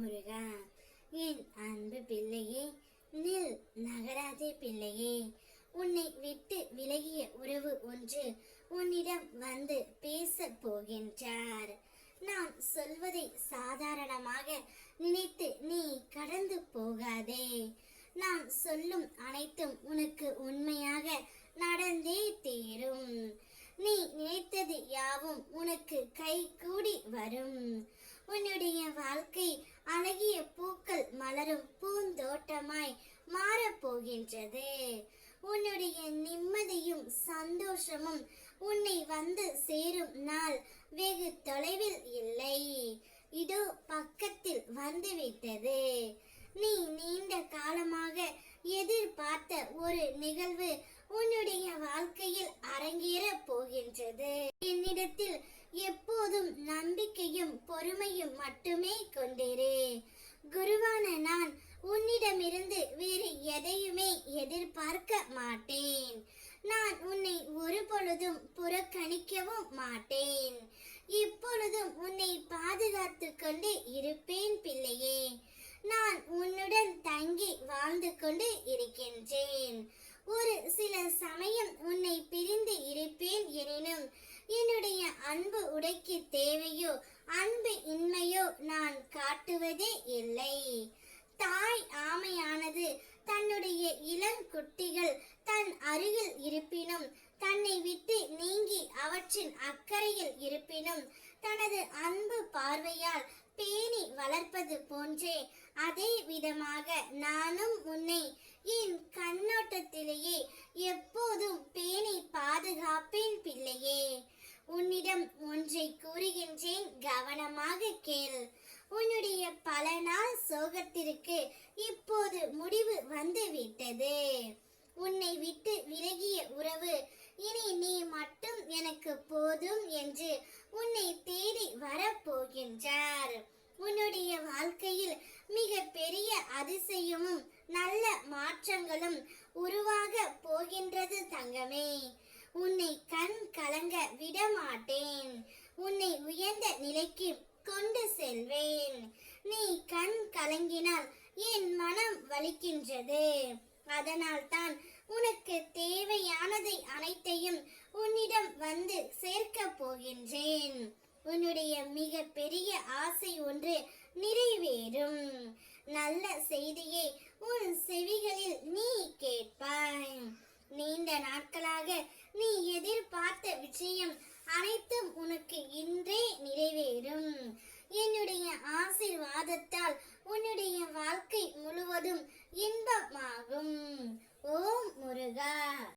முருகா. என் அன்பு பிள்ளையே நில் நகராதே பிள்ளையே. உன்னை விட்டு விலகிய உறவு ஒன்று உன்னிடம் வந்து பேச போகின்றார். நான் சொல்வதை சாதாரணமாக நினைத்து நீ கடந்து போகாதே. நான் சொல்லும் அனைத்தும் உனக்கு உண்மையாக நடந்தே தீரும். நீ நினைத்தது யாவும் உனக்கு கை கூடி வரும். உன்னுடைய வாழ்க்கை அழகிய பூக்கள் மலரும் பூந்தோட்டமாய் மாறப்போகின்றது. உன்னுடைய நிம்மதியும் சந்தோஷமும் உன்னை வந்து சேரும் நாள் வெகு தொலைவில் இல்லை. இதோ பக்கத்தில் வந்துவிட்டது. நீ நீண்ட காலமாக எதிர்பார்த்த ஒரு நிகழ்வு உன்னுடைய வாழ்க்கையில் அரங்கேற போகின்றது. என்னிடத்தில் நம்பிக்கையும் பொறுமையும் மட்டுமே கொண்டிரு. குருவான நான் உன்னிடமிருந்து வேறு எதையுமே எதிர்பார்க்க மாட்டேன். நான் உன்னை ஒரு பொழுதும் புறக்கணிக்கவும் மாட்டேன். இப்பொழுதும் உன்னை பாதுகாத்து கொண்டு இருப்பேன் பிள்ளையே. நான் உன்னுடன் தங்கி வாழ்ந்து கொண்டு இருக்கின்றேன். ஒரு சில சமயம் உன்னை பிரிந்து இருப்பேன் எனினும் என்னுடைய அன்பு உடைக்கு அன்பு இன்மையோ நான் காட்டுவதே இல்லை. தாய் ஆமையானது தன்னுடைய இளங்குட்டிகள் தன் அருகில் இருப்பினும் தன்னை விட்டு நீங்கி அவற்றின் அக்கறையில் இருப்பினும் தனது அன்பு பார்வையால் பேணி வளர்ப்பது போன்றே அதே விதமாக நானும் உன்னை என் கண்ணோட்டத்திலேயே எப்போதும் பேணி பாதுகாப்பேன் பிள்ளையே உன்னிடம் ஒன்றை கூறுகின்றேன் கவனமாக கேள். உன்னுடைய பல நாள் சோகத்திற்கு இப்போது முடிவு வந்து விட்டது உன்னை விட்டு விலகிய உறவு இனி நீ மட்டும் எனக்கு போதும் என்று உன்னை தேடி வரப்போகின்றார். உன்னுடைய வாழ்க்கையில் மிக பெரிய அதிசயமும் நல்ல மாற்றங்களும் உருவாக போகின்றது தங்கமே. உன்னை கண் கலங்க விடமாட்டேன். உயர்ந்த நிலைக்கு கொண்டு செல்வேன். நீ கண் கலங்கினால் என் மனம் வலிக்கின்றது. அதனால் தான் உனக்கு தேவையானதை அனைத்தையும் உன்னிடம் வந்து சேர்க்க போகின்றேன். உன்னுடைய மிக பெரிய ஆசை ஒன்று நிறைவேறும். நல்ல செய்தியை உன் செவிகளில் நீ நாதத்தால் உன்னுடைய வாழ்க்கை முழுவதும் இன்பமாகும். ஓம் முருகா.